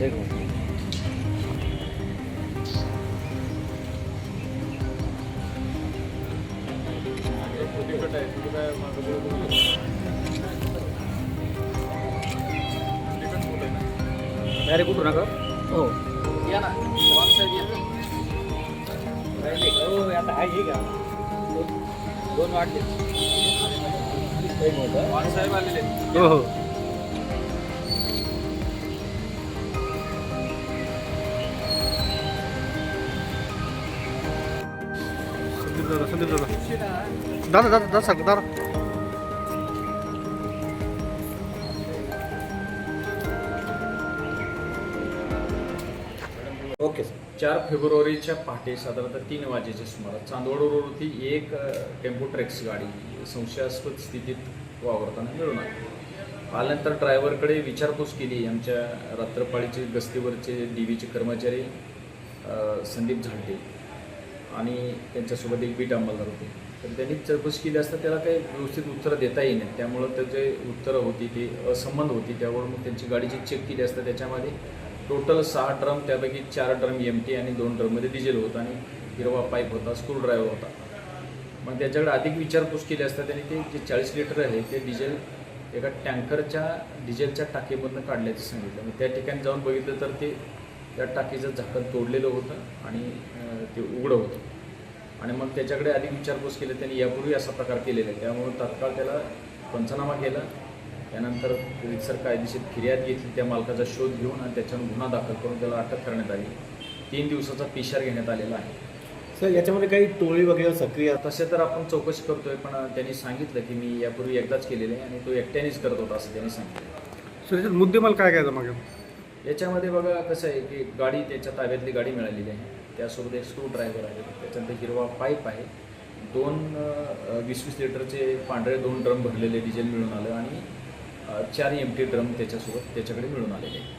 Minute अरे कुठू नका हो या ना. हो आता आहे का? दोन वाटले. हो हो. दादा संदीप दादा. दादा दादा दादा सांग दादा. Okay sir. चार फेब्रुवारीच्या पहाटे साधारणतः तीन वाजेच्या सुमारास चांदवड रोडवरती एक टेम्पो ट्रॅक्स गाडी संशयास्पद स्थितीत वावरताना मिळून आली. आल्यानंतर ड्रायव्हरकडे विचारपूस केली आमच्या रात्रपाळीचे गस्तीवरचे डी व्हीचे कर्मचारी संदीप झाडे. आणि त्यांच्यासोबत एक बीट अंमलदार होते. तर त्यांनी चौकशी केली असता त्याला काही व्यवस्थित उत्तरं देता येई नाही. त्यामुळं त्याचे उत्तरं होती ती असंबंध होती त्यामुळे मग त्यांची गाडीची चेक केली असता त्याच्यामध्ये टोटल सहा ड्रम त्यापैकी चार ड्रम एम टी आणि दोन ड्रममध्ये डिझेल होतं आणि हिरवा पाईप होता स्क्रू ड्रायव्हर होता. मग त्याच्याकडे अधिक विचारपूस केली असता त्यांनी ते जे चाळीस लिटर आहे ते डिझेल एका टँकरच्या डिझेलच्या टाकीमधनं काढल्याचं सांगितलं. मग त्या ठिकाणी जाऊन बघितलं तर ते त्या टाकीचं झाकण तोडलेलं होतं आणि ते उघडं होतं. आणि मग त्याच्याकडे अधिक विचारपूस केली त्यांनी यापूर्वी असा प्रकार केलेला आहे. त्यामुळं तात्काळ त्याला पंचनामा केला. त्यानंतर रितसर कायदेशीर फिर्याद घेतली त्या मालकाचा शोध घेऊन आणि त्याच्यावर गुन्हा दाखल करून त्याला अटक करण्यात आली. तीन दिवसाचा पिशार घेण्यात आलेला आहे. सर याच्यामध्ये काही टोळी वगैरे सक्रिय तसे तर आपण चौकशी करतोय पण त्यांनी सांगितलं की मी यापूर्वी एकदाच केलेलं आहे आणि तो एकट्यानेच करत होता असं त्यांनी सांगितलं. सर याच्यात मुद्देमाल काय काय मागे? याच्यामध्ये बघा कसं आहे की गाडी त्याच्या ताब्यातली गाडी मिळालेली आहे. त्यासोबत एक स्क्रू ड्रायव्हर आहे. त्याच्यानंतर हिरवा पाईप आहे. दोन वीस वीस लिटरचे पांढरे दोन ड्रम भरलेले डिझेल मिळून आलं आणि चार एम टी ड्रम त्याच्यासोबत त्याच्याकडे मिळून आलेले आहे